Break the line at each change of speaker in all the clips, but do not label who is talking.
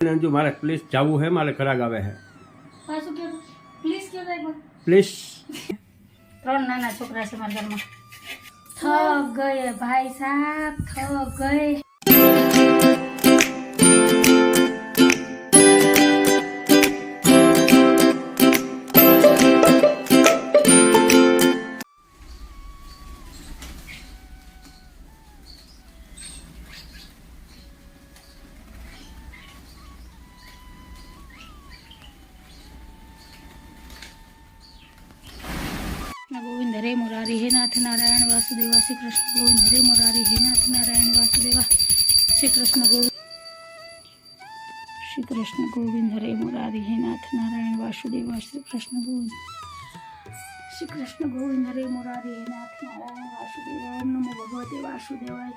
અંજુ મારે પ્લીઝ જવું હે મારે ખરાગ આવે હે.
પ્લીઝ ત્રણ નાના છોકરા છે મારા ઘરમાં. થક ગયે ભાઈ સાહેબ થક ગયે. હે નાથ નારાયણ વાસુદેવા, શ્રી કૃષ્ણ ગોવિંદ, હરે મોરારી હે નાથ નારાયણ વાસુદેવા, શ્રી કૃષ્ણ ગોવિંદ, શ્રી કૃષ્ણ ગોવિંદ, હરે મોરારી હે નાથ નારાયણ વાસુદેવા, શ્રી કૃષ્ણ ગોવિંદ, શ્રી કૃષ્ણ ગોવિંદ, હરે મોરારી હે નાથ નારાયણ વાસુદેવા, નમો ભગવતે વાસુદેવાય.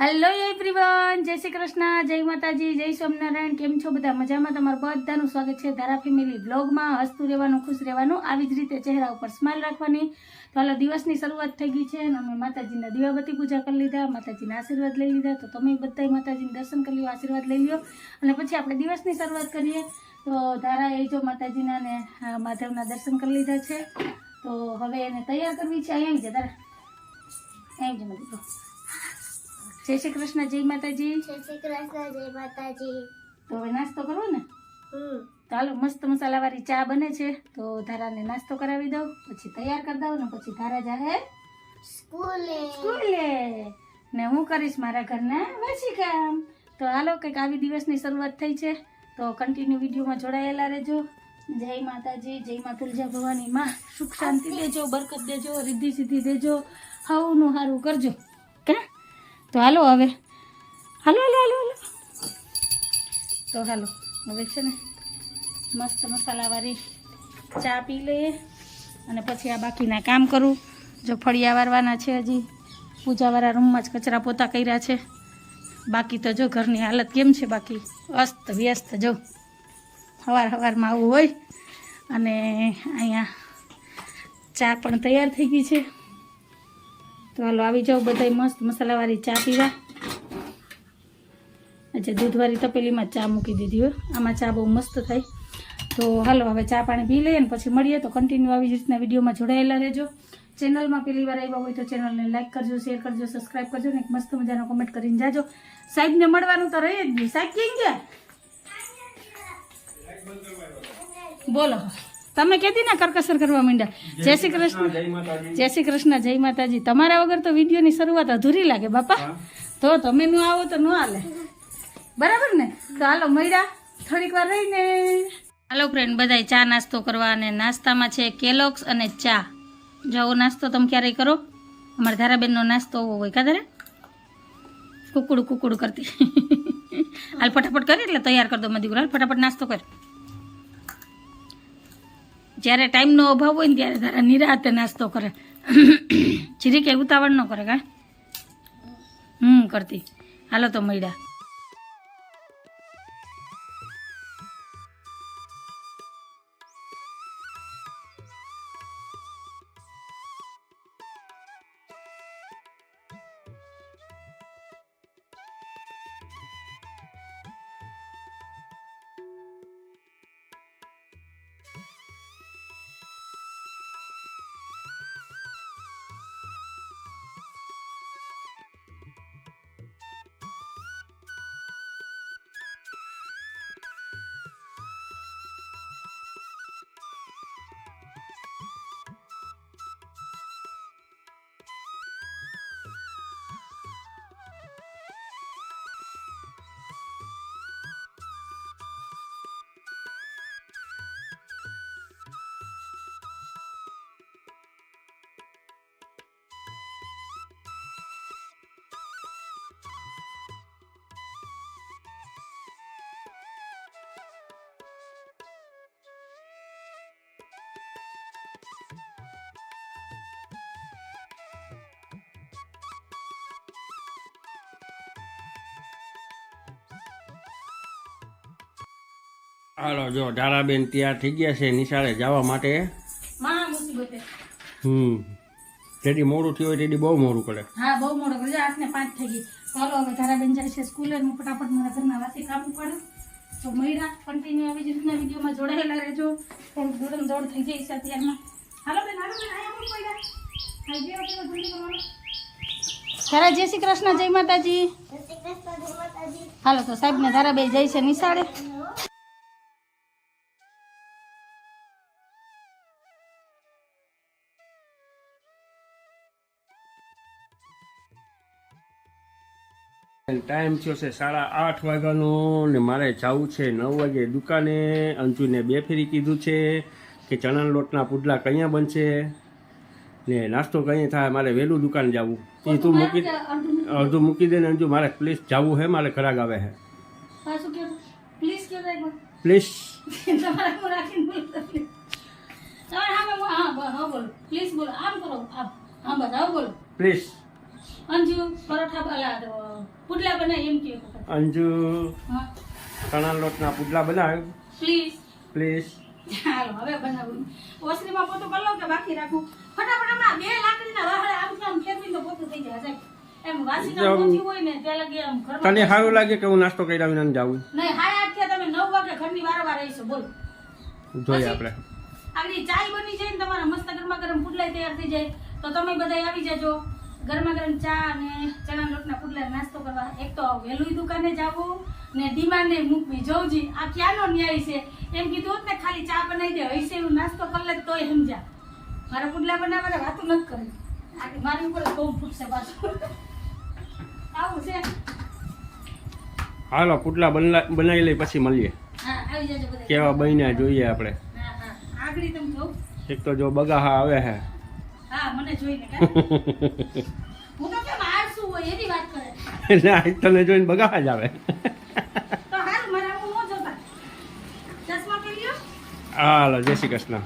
હેલો એવરીવન જય શ્રી કૃષ્ણ, જય માતાજી, જય સ્વામિનારાયણ, કેમ છો બધા? મજામાં તમારું બધાનું સ્વાગત છે ધારા ફેમિલી બ્લોગમાં હસતું રહેવાનું, ખુશ રહેવાનું, આવી જ રીતે ચહેરા ઉપર સ્માઇલ રાખવાની. તો હાલો દિવસની શરૂઆત થઈ ગઈ છે અને અમે માતાજીના દીવાબત્તી પૂજા કરી લીધા, માતાજીના આશીર્વાદ લઈ લીધા. તો તમે બધાએ માતાજીને દર્શન કરી લો આશીર્વાદ લઈ લ્યો. અને પછી આપણે દિવસની શરૂઆત કરીએ. તો ધારા એ જો માતાજીના ને માધવના દર્શન કરી લીધા છે. તો હવે એને તૈયાર કરવી છે. અહીંયા છે ધારા. અહીં જ દીકરો જય શ્રી કૃષ્ણ જય માતાજી.
જય શ્રી કૃષ્ણ જય માતાજી.
તો હવે નાસ્તો કરવો ને? ચાલો મસ્ત મસાલાવાળી ચા બને છે. તો ધારાને નાસ્તો કરાવી દઉં પછી તૈયાર કરી દઉં ને પછી ધારા જાહે
સ્કૂલે.
સ્કૂલે. ને હું કરીશ મારા ઘરના વાસી કામ. તો હાલો કંઈક આવી દિવસની શરૂઆત થઈ છે. તો કન્ટિન્યુ વિડીયોમાં જોડાયેલા રહેજો. જય માતાજી જય મા તુલજા ભવાની માં. સુખ શાંતિ દેજો બરકત દેજો રિદ્ધિ સિદ્ધિ દેજો. હવનું સારું કરજો. કે? તો હાલો હવે. હાલો હાલો હાલો હાલો. તો હાલો, હવે છે ને મસ્ત મસાલાવાળી ચા પી લઈએ અને પછી આ બાકીના કામ કરું. જો ફળિયા વારવાના છે હજી. પૂજાવાળા રૂમમાં જ કચરા પોતા કર્યા છે. બાકી તો જો ઘરની હાલત કેમ છે બાકી? અસ્ત વ્યસ્ત જો. સવાર સવારમાં આવું હોય અને અહીંયા ચા પણ તૈયાર થઈ ગઈ છે. તો હાલો, આવી જાઓ બધાય મસ્ત મસાલાવાળી ચા પીવા. અચ્છા દૂધવાળી તપેલીમાં ચા મૂકી દીધી હોય આમાં ચા બહુ મસ્ત થાય. તો હાલો, હવે ચા પાણી પી લઈએ ને પછી મળીએ. તો કન્ટિન્યુ આવી રીતના વિડીયોમાં જોડાયેલા રહેજો. ચેનલમાં પહેલી વાર આવ્યા હોય તો ચેનલને લાઇક કરજો શેર કરજો સબસ્ક્રાઈબ કરજો ને એક મસ્ત મજાનો કમેન્ટ કરીને જાજો. સાહેબને મળવાનું તો રહી જ નહીં. સાહેબ કેમ ગયા? બોલો. તમે કહેતી ના કરકસર કરવા માંડ્યા? જય શ્રી કૃષ્ણ.
જય
શ્રી કૃષ્ણ જય માતાજી. તમારા વગર તો વિડીયોની શરૂઆત અધૂરી લાગે બાપા. તો તમે નું આવો તો ન હાલે. બરાબર ને? તો હાલો મળ્યા. થોડીક વાર રહીને. હાલો ફ્રેન્ડ બધાય ચા નાસ્તો કરવા અને નાસ્તામાં છે કેલોક્સ અને ચા. જાઓ નાસ્તો તમે ક્યારેય કરો? અમારા ધારાબેનનો નાસ્તો હોવો હોય કાદરે કુકડું કુકડું કરતી. હાલ ફટાફટ કરી એટલે તૈયાર કરી દો મધી હાલ ફટાફટ નાસ્તો કર. જ્યારે ટાઈમનો અભાવ હોય ને ત્યારે તારા નિરાતે નાસ્તો કરે. જીરી કે ઉતાવળ ન કરે કા? હમ, કરતી. હાલો તો મળ્યા.
હાલો જો ધારાબેન તૈયાર થઈ ગયા છે નિશાળે જવા માટે. હમ. જેથી મોડું થયું હોય તેથી બહુ મોડું કરે
હા બહુ મોડો આઠ આઠને પાંચ થઈ ગઈ. ચાલો હવે ધારાબેન જાય છે સ્કૂલે હું ફટાફટ મારા ઘરના વાતે કામ પડે તો મહિરા કન્ટિન્યુ આવી જ રીતના વિડીયોમાં જોડાયેલા રહેજો. થોડુંક દોડમ દોડ થઈ જાય છે અત્યારમાં. હાલો બેન હાલો બેન આયા બોલ પડ્યા? ગયો પેલો જલ્દી કરવાનો તારા જય શ્રી કૃષ્ણ જય માતાજી.
જય શ્રી કૃષ્ણ જય માતાજી.
હાલો તો સાહેબ ને ધારાબેન જાય છે નિશાળે.
ટાઈમ થયો છે સાડા આઠ વાગ્યાનો ને મારે જવું છે નવ વાગે દુકાને. અંજુને બે ફેરી કીધું છે કે ચણાના લોટના પુડલા કયા બનશે ને નાસ્તો કઈ થાય મારે વહેલું દુકાન જવું. એ તું મૂકી અડધું મૂકી દે ને અંજુ મારે પ્લીઝ જવું હે મારે ખરાગ આવે હે.
Please
please.
અંજુ પરોઠા તો પુડલા બનાવી એમ કે
અંજુ ચણા લોટના પુડલા બનાવ.
પ્લીઝ
પ્લીઝ
ચાલો હવે બનાવું. ઓસરીમાં પોતું કરી લઉં કે બાકી રાખું? ફટાફટ હમણાં બે લાકડીના વાહળે આમ આમ ફેરવીને તો પોતું થઈ જાય એમ વાસી કામ
જાઉં.
હોય ને ત્યાં લાગે આમ ઘર
તને સારું લાગે કે હું નાસ્તો કર્યા વિના જાઉં?
નહીં હાય આજ થયા તમે નવ વાગે ઘરની વારવાર રહીશો બોલો.
જોઈએ? આપણે.
આગળ ચાય બની જાય ને તમારા મસ્ત ગરમા ગરમ પુડલા તૈયાર થઈ જાય તો તમે બધા આવી જજો. ગરમા ગરમ ચા અને ચણા લોટના પુડલા નાસ્તો કરવા. એક તો વહેલું દુકાને જવું ને ડિમાન્ડે મૂકવી. જોઉજી આ ક્યાંનો ન્યાય છે? એમ કીધું ને ખાલી ચા બનાવી દે હૈસે એવું નાસ્તો કરી લે તોય સમજા મારા પુડલા બનાવવાને વાતું નથી કરી. આ મારી ઉપર બહુ ફૂટશે પાછું. આવું છે.
હાલો પુટલા બનાવી લઈ પછી મળીએ. કેવા બન્યા જોઈએ આપણે. એક તો જો બગાહા આવે હે.
હા મને જોઈને? હું તો કેમ આળસુ હોય એની વાત કરે.
એટલે આ તને જોઈને બગાવા જ આવે.
તો હારું મારે આવું ન જોતા? ચશ્મા પહેરી લ્યો
હાલો જય શ્રી કૃષ્ણ.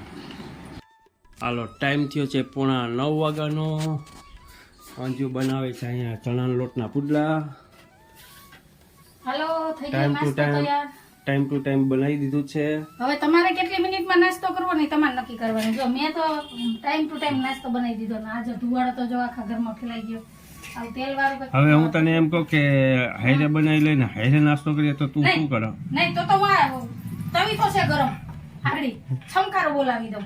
હાલો ટાઈમ થયો છે પોણા નવ વાગ્યાનો. અંજુ બનાવે છે અહીંયા ચણાના લોટના પુડલા.
હાલો થઈ ગયો
ટાઈમ ટુ ટાઈમ
તૈયાર.
ટાઈમ ટુ ટાઈમ બનાવી દીધું છે.
હવે તમારે કેટલી મિનિટમાં નાસ્તો કરવો ને તમારે નક્કી કરવાનું. જો મેં તો ટાઈમ ટુ ટાઈમ નાસ્તો બનાવી દીધો ને આજે ધુવાડો તો જો આખા ઘરમાં ફેલાઈ ગયો. આવું તેલ વાળું
હવે હું તને એમ કહું કે હાઈરે બનાવી લઈને હાઈરે નાસ્તો કરીએ તો તું શું કરો?
નહીં તો તો તવી તો છે ગરમ. આગળી છમકારો બોલાવી દઉં.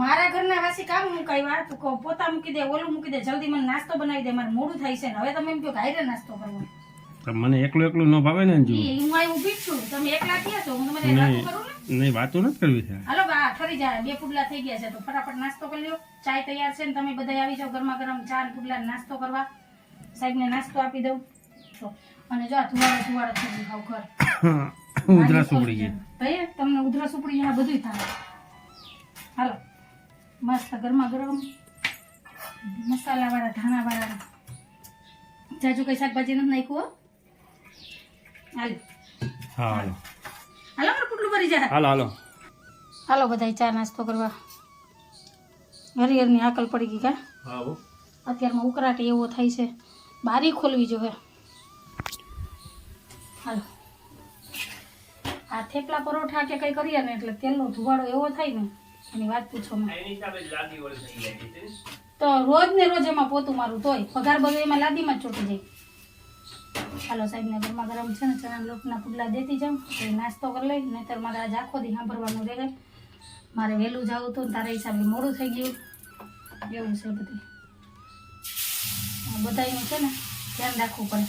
મારા ઘરના વાસી કામ મુકાવ્યા તું કહો પોતા મૂકી દે ઓલું મૂકી દે જલ્દી મને નાસ્તો બનાવી દે મારે મોડું થાય છે ને. હવે તમે એમ કહો કે હાઈરે નાસ્તો કરવો.
મને એકલું એકલું ન ભાવે ને
જો. હું આય ઊભી છું. તમે એકલા થયા છો. હું તમને વાતો કરું ને?
નહીં વાતો નથી કરવી છે.
હાલો બા ઠરી જાય બે પુડલા થઈ ગયા છે. તો ફટાફટ નાસ્તો કરી લ્યો. ચાય તૈયાર છે ને તમે બધા આવી જાઓ ગરમા ગરમ ચા ને પુડલા નાસ્તો કરવા. સાહેબને નાસ્તો આપી દઉં. તો અને જો આ ધુવાડો ધુવાડો થઈ ગયું ઘર.
ઉધરસ ઉપડી ગઈ.
ભાઈ તમને ઉધરસ ઉપડી જાય બધું થાય. હાલો. મસ્ત ગરમા ગરમ મસાલા વાળા ધાણા વાળા જાજુ કઈ શાકભાજી નથી નાખ્યું હાલો.
હાલો.
પુટલું ભરી જાય
હાલો હાલો.
હાલો બધા ચા નાસ્તો કરવા. હરિહરની આકલ પડી ગઈ કા? અત્યારમાં ઉકરાટ એવો થાય છે. બારી ખોલવી જોવે હાલો. આ થેપલા પરોઠા કે કંઈ કરીએ ને એટલે તેલનો ધુવાડો એવો થાય ને એની વાત પૂછો માં તો. રોજ ને રોજ એમાં પોતું મારું તોય. પગાર બધો એમાં લાદીમાં જ ચોટી જાય. હાલો સાહેબને ગરમા ગરમ છે ને ચણા લોટના પુડલા દેતી જાઉં તો નાસ્તો કરી લઈ, નહીતર મારે આજ આખો દી સાંભળવાનું રહે. મારે વહેલું જવું હતું તારા હિસાબે મોડું થઈ ગયું. એવું છે બધું. બધાનું છે ને ધ્યાન રાખવું પડે.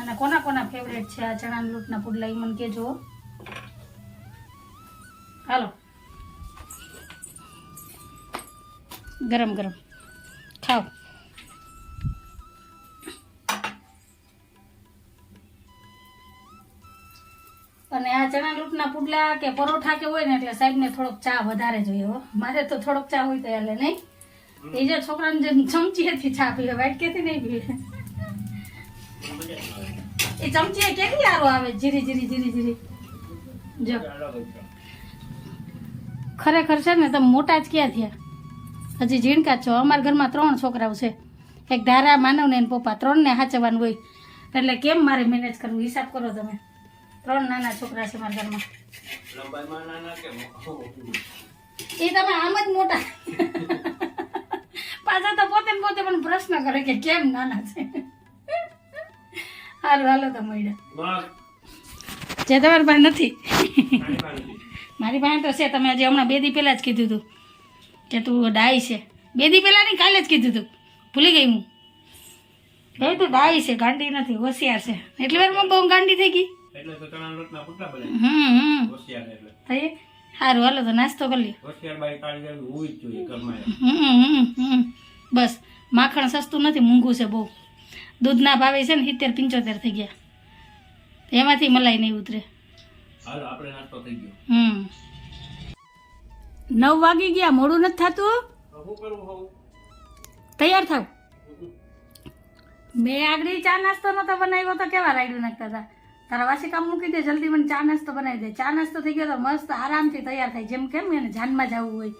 અને કોના કોના ફેવરેટ છે આ ચણાના લોટના પુડલા એ મને કહેજો. હાલો. ગરમ ગરમ. ખાઓ. અને આ ચણા લોટના પુડલા કે પરોઠા કે હોય ને એટલે સાહેબને થોડોક ચા વધારે જોઈએ હો. મારે તો થોડોક ચા હોય તો એટલે નહીં. એ જે છોકરાને જે ચમચીએથી ચા પીવે વાટકેથી નહીં પીવે. એ ચમચી કેટલી સારું આવે? જીરી જીરી જીરી જીરી. જો. ખરેખર છે ને, તમે મોટા જ ક્યાં થયા? હજી ઝીણકા છો. અમારા ઘરમાં ત્રણ છોકરાઓ છે. એક ધારા માનવ ને પપ્પા. ત્રણને હાચવાનું હોય. એટલે કેમ મારે મેનેજ કરવું? હિસાબ કરો તમે. ત્રણ નાના છોકરા છે મારા ઘરમાં.
લંબાઈમાં નાના કે
એ તમે આમ જ મોટા. પાછા તો પોતે પોતે પણ પ્રશ્ન કરે કે કેમ નાના છે. હારું હાલો તો મળ્યા. જે તમારી પાસે નથી. મારી પાસે. તો છે તમે હજી હમણાં બે દી પહેલાં જ કીધું હતું કે તું ડાય છે. બે દી પહેલાં નહીં કાલે જ કીધું હતું ભૂલી ગઈ હું. કહ્યું તું ડાય છે ગાંડી નથી હોશિયાર છે. એટલી વારમાં બહુ ગાંડી થઈ ગઈ?
એટલે તો ચણાના લોટના પુટલા બને
હમ
હોશિયાર એટલે.
થઈ સારું હાલો તો નાસ્તો કરી લ્યો
હોશિયાર બાઈ કાળી હોવી જ જોઈએ ઘરમાં.
હમ હમ બસ માખણ સસ્તું નથી મોંઘું છે બહુ. દૂધના ભાવે છે ને સિત્તેર પંચોતેર થઈ ગયા. એમાંથી મલાઈ નહીં ઉતરે.
હાલો આપણે નાસ્તો થઈ ગયો.
હમ. નવ વાગી ગયા મોડું નથી થતું? તૈયાર થાવ? મેં આગળ ચા નાસ્તો નતો બનાવ્યો તો કેવા રાયડું નાખતા હતા? તારા વાસી કામ મૂકી દે જલ્દી મને ચા નાસ્તો બનાવી દે. ચા નાસ્તો થઈ ગયો તો મસ્ત આરામથી તૈયાર થાય. જેમ કેમ એને જાનમાં જવું હોય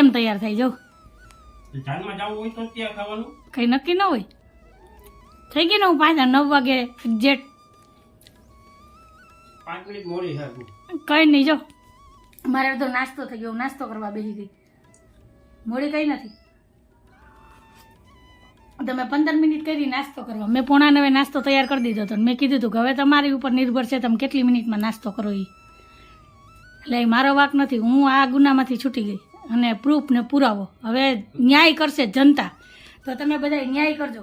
એમ તૈયાર થાય. જવું
જાનમાં જવું હોય તો ત્યાં ખાવાનું?
કંઈ નક્કી ન હોય. થઈ ગઈ ને હું પાંચ નવ વાગે એક્ઝેક્ટ
પાંચ મિનિટ મોડી છે તું.
કંઈ નહીં જો. મારે તો નાસ્તો થઈ ગયો નાસ્તો કરવા બેસી ગઈ. મોડી કંઈ નથી. તમે પંદર મિનિટ કરી નાસ્તો કરવા. મેં પોણા નવે નાસ્તો તૈયાર કરી દીધો હતો મેં કીધું હતું કે હવે તમારી ઉપર નિર્ભર છે તમે કેટલી મિનિટમાં નાસ્તો કરો એ એટલે એ મારો વાક નથી. હું આ ગુનામાંથી છૂટી ગઈ. અને પ્રૂફ ને પુરાવો. હવે ન્યાય કરશે જનતા. તો તમે બધા ન્યાય કરજો.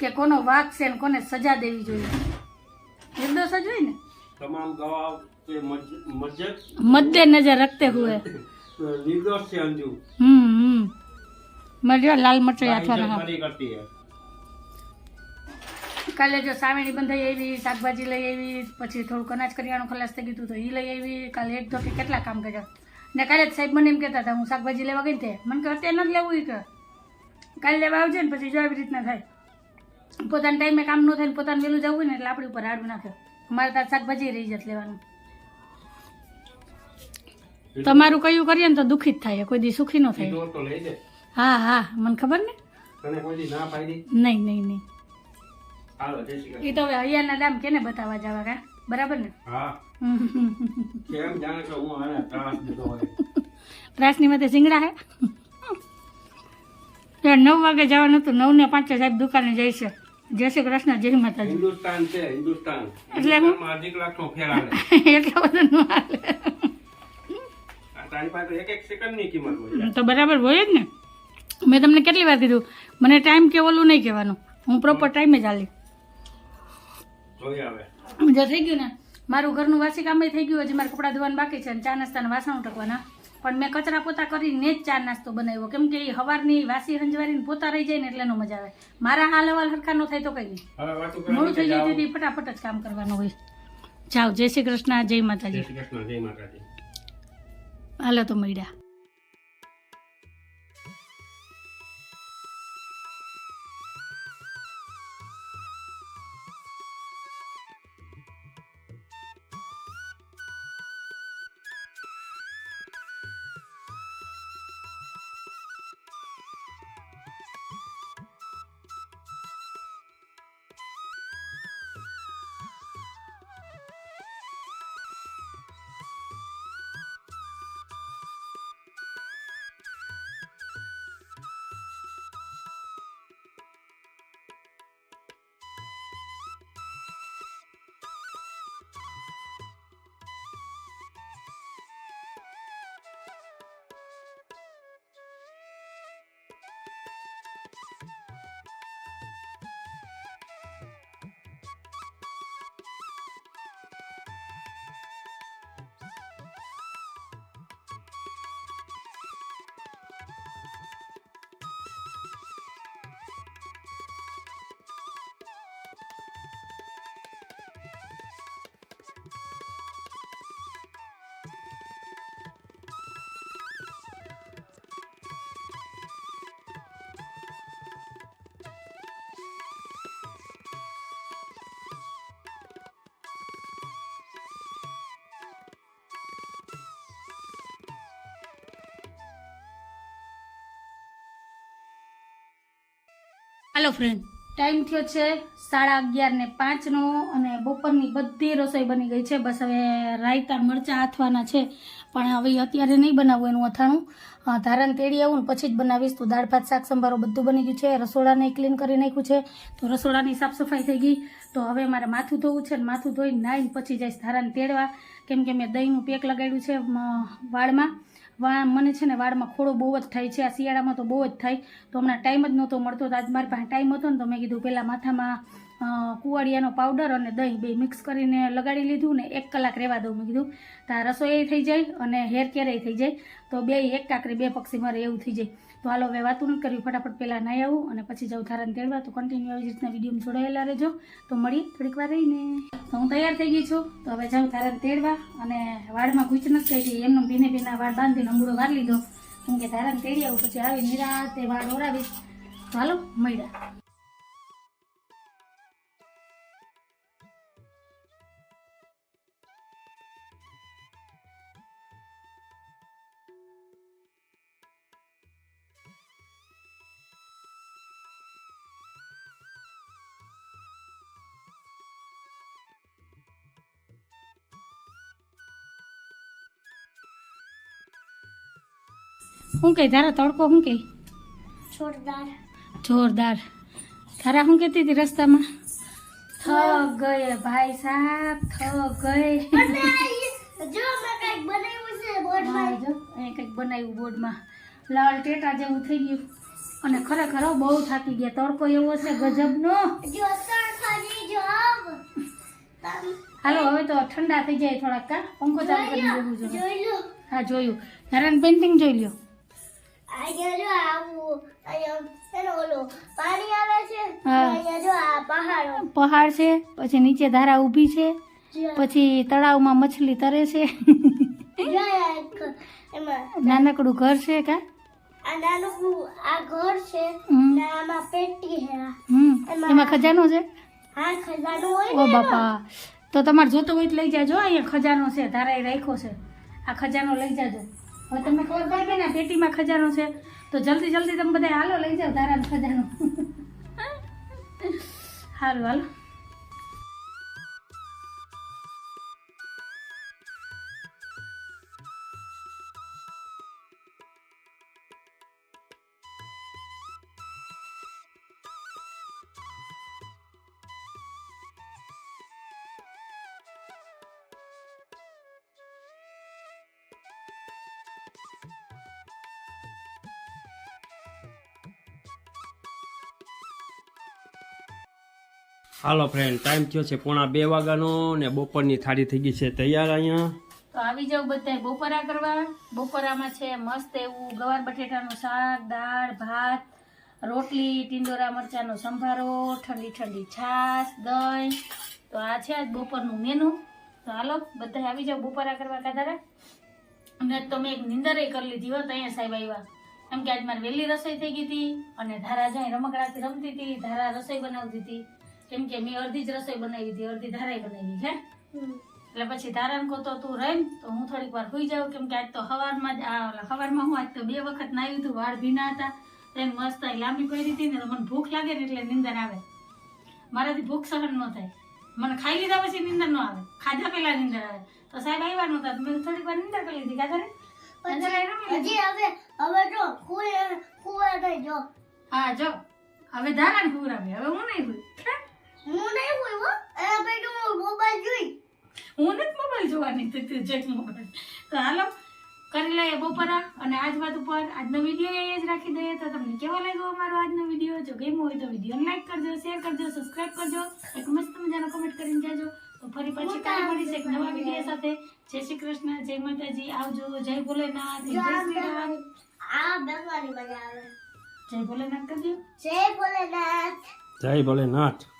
કે કોનો વાક છે ને કોને સજા દેવી જોઈએ. નિર્દોષ જ હોય ને.
તમામ ગવાહ
મદ્દે નજર રખતે હુએ.
નિર્દોષ છે અંજુ.
હમ હમ. મજા લાલ મરચાઈ હાથવાના હા
મારી કરતી હે.
કાલે જો સામેણી બંધાઈ આવી શાકભાજી લઈ આવી પછી થોડુંક અનાજ કરિયાણું ખલાસ થઈ ગયું તો એ લઈ આવી. કાલે એક ધોકે કેટલા કામ કર્યા? ને કાલે જ સાહેબ મને એમ કહેતા હતા હું શાકભાજી લેવા ગઈ ને તે? મને કે અત્યારે નથી લેવું એ કે. કાલે લેવા આવજે ને પછી જો આવી રીતના થાય. પોતાના ટાઈમે કામ ન થાય ને પોતાને વહેલું જવું હોય ને એટલે આપણી ઉપર હાડું નાખે મારે તાર શાકભાજી રહી જત લેવાનું. તમારું કયું કરીએ ને તો દુઃખી જ થાય કોઈ દી સુખી ન થાય.
કીધું તો લઈ દે
હા હા મને ખબર ને?
તને કોઈ ના પાડી?
નહીં નહીં નહીં.
હાલો જય શ્રી કૃષ્ણ.
એ તો હવે અહીંયાના દામ કેને બતાવવા જવા કા? બરાબર ને?
હા. કેમ જાણે કે હું આને ત્રાસ દીધો હોય?
ત્રાસની માથે સિંગડા હે? ત્યાં નવ વાગે જવાનું હતું નવ ને પાંચે સાહેબ દુકાને જાય છે. જય શ્રી કૃષ્ણ જય માતાજી.
હિન્દુસ્તાન છે હિન્દુસ્તાન.
એટલે હું?
અધિક લાખનો ફેર આવે
એટલે બધું ન હાલે.
તારી પાસે એક એક સેકન્ડની કિંમત હોય.
તો બરાબર હોય જ ને? મેં તમને કેટલી વાર કીધું? મને ટાઈમ કે ઓલું નહીં કહેવાનું. હું પ્રોપર ટાઈમે જ હાલી. જે થઈ ગયું ને મારું ઘરનું વાસી કામ થઈ ગયું હજી મારે કપડાં ધોવાનું બાકી છે અને ચા નાસ્તાના વાસણ ટકવાના પણ મેં કચરા પોતા કરીને જ ચા નાસ્તો બનાવ્યો. કેમ કે એ હવારની વાસી હંજવારીને પોતા રહી જાય ને એટલે નો મજા આવે. મારા હાલ હવાલ હરખા ન થાય તો કઈ નહીં. મોડું થઈ જાય. તેથી ફટાફટ જ કામ કરવાનું હોય. જાઓ. જય શ્રી કૃષ્ણ જય
જય શ્રી કૃષ્ણ જય માતાજી.
હાલો તો મળ્યા. હાલો ફ્રેન્ડ ટાઈમ થયો છે સાડા અગિયાર ને પાંચનો અને બપોરની બધી રસોઈ બની ગઈ છે. બસ હવે રાયતા, મરચાં હાથવાના છે. પણ હવે અત્યારે નહીં બનાવવું એનું અથાણું. ધારણ તેડી આવું ને પછી જ બનાવીશ. તો દાળ, ભાત, શાક, સંભારો બધું બની ગયું છે. રસોડાને ક્લીન કરી નાખ્યું છે. તો રસોડાની સાફ સફાઈ થઈ ગઈ. તો હવે મારે માથું ધોવું છે ને માથું ધોઈને નાહીને પછી જઈશ ધારણ તેડવા. કેમ કે મેં દહીંનું પેક લગાડ્યું છે વાળમાં. વા મને છે ને વાળમાં ખોડો બહુ જ થાય છે, આ શિયાળામાં તો બહુ જ થાય. તો હમણાં ટાઈમ જ નહોતો મળતો, તો આજ મારી પાસે ટાઈમ હતો ને તો મેં કીધું પહેલાં માથામાં કુવાડિયાનો પાવડર અને દહીં બે મિક્સ કરીને લગાડી લીધું ને એક કલાક રહેવા દઉં, મેં કીધું. તો રસોઈ થઈ જાય અને હેર કેરેય થઈ જાય. તો બે, એક કાંકરી, બે પક્ષી મારે એવું થઈ જાય. તો હાલો હવે વાતું નથી કર્યું ફટાફટ પહેલાં નાહી આવું અને પછી જાઉં ધારણ તેડવા. તો કન્ટિન્યુ આવી રીતના વિડીયોમાં જોડાયેલા રહેજો. તો મળીએ થોડીક વાર રહીને. તો હું તૈયાર થઈ ગઈ છું. તો હવે જાઉં ધારણ તેડવા અને વાળમાં ગુચ નથી થઈ એમનો ભીને ભીના વાળ બાંધીને અંગૂળો વાર લીધો કેમ કે ધારણ તેડી આવું, પછી આવી નિરાતે વાળ ઓરાવીશ. તો હાલો, મળ્યા. શું કહે ધારા તડકો શું કહે
જોરદાર.
જોરદાર. તારા શું કહેતી હતી રસ્તામાં? થક ગયે ભાઈ સાહેબ થક ગયે.
જો મેં બનાવ્યું છે બોર્ડમાં.
જો અહીંયા કંઈક બનાવ્યું બોર્ડમાં. લાલ ટેટા જેવું થઈ ગયું. અને ખરેખર બહુ થાકી ગયા. તડકો એવો છે ગજબનો. હાલો હવે તો ઠંડા થઈ જાય થોડાક કા? પંખો ચાલુ કરી દેવું જોઈએ હા જોયું. નારાયણ પેન્ટિંગ જોઈ લ્યો.
અહીંયા જો આવું અહીંયા ઓલો પાણી આવે છે. અહીંયા જો આ પહાડ.
પહાડ છે પછી નીચે ધારા ઊભી છે પછી તળાવમાં મછલી તરે છે. નાનકડું ઘર છે કા?
આ નાનું આ ઘર છે આમાં પેટી છે
એમાં ખજાનો છે?
હા ખજાનો હોય
ઓ બાપા. તો તમારે જોતો હોય તો લઈ જાજો અહીંયા ખજાનો છે ધારાએ રાખ્યો છે. આ ખજાનો લઈ જાજો. હવે તમને ખબર પડે કે ના પેટીમાં ખજાનો છે. તો જલ્દી જલ્દી તમે બધા હાલો લઈ જાઓ તારા ખજાનો. હાલો હાલો.
હાલો ફ્રેન્ડ ટાઈમ થયો છે પોણા બે વાગ્યાનો ને બપોરની થાળી થઈ ગઈ છે તૈયાર અહીંયા.
તો આવી જાવ બધા બપોરા કરવા. બપોરામાં છે મસ્ત એવું ગવાર બટેટાનું શાક, દાળ, ભાત, રોટલી, ટીંડોરા મરચાંનો સંભારો, ઠંડી ઠંડી છાશ, દહીં. તો આ છે આજ બપોરનું મેનુ તો હાલો બધા આવી જાવ બપોરા કરવા કાધારા. અને તો મેં એક નિંદરે કરી લીધી હોત અહીંયા સાહેબ આવ્યા. કેમ કે આજ મારી વહેલી રસોઈ થઈ ગઈ હતી અને ધારા જાય રમકડાથી રમતી હતી, ધારા રસોઈ બનાવતી હતી. કેમ કે મેં અડધી જ રસોઈ બનાવી હતી અડધી ધારાઈ બનાવી હે એટલે પછી ધારણ કોતો તું રહી તો હું થોડીક વાર સુઈ જાઉં. કેમ કે આજ તો સવારમાં જ આ સવારમાં હું આજ તો બે વખત નાહ્યું હતું વાળ ભીના હતા. તો એને મસ્ત લાંબી પડી હતી ને તો મને ભૂખ લાગે ને એટલે નિંદર આવે. મારાથી ભૂખ સહન ન થાય. મને ખાઈ લીધા પછી નિંદર ન આવે. ખાધા પહેલા નિંદર આવે. તો સાહેબ આવ્યા નહોતા મેં થોડીક વાર નિંદર કરી લીધી. આવીને
હજી હવે હવે જો કુએ નહીં જો.
હા જો. હવે ધારાને ખવડાવે હવે હું નહીં હોય
હું નહીં હોય હો. પેટું હું મોબાઈલ જોઈ.
હું નથી મોબાઈલ જોવાની તે તું જેક મોબાઈલ તો હાલો કરી લઈએ બપોરા અને આજ વાત ઉપર. આજનો વીડિયો એ જ રાખી દઈએ. તો તમને કેવો લાગ્યો અમારો આજનો વીડિયો જો ગમ્યો હોય તો વિડીયોને લાઈક કરજો શેર કરજો સબસ્ક્રાઇબ કરજો એક મસ્ત મજાનો કમેન્ટ કરીને જાજો. તો ફરી પાછી કાલે મળીશ એક નવા વીડિયો સાથે. જય શ્રી કૃષ્ણ જય માતાજી. આવજો જય ભોલેનાથ જય
આ
શ્રી રામ
આ બેસવાની મજા આવે.
જય ભોલેનાથ કરજો.
જય ભોલેનાથ.
જય ભોલેનાથ.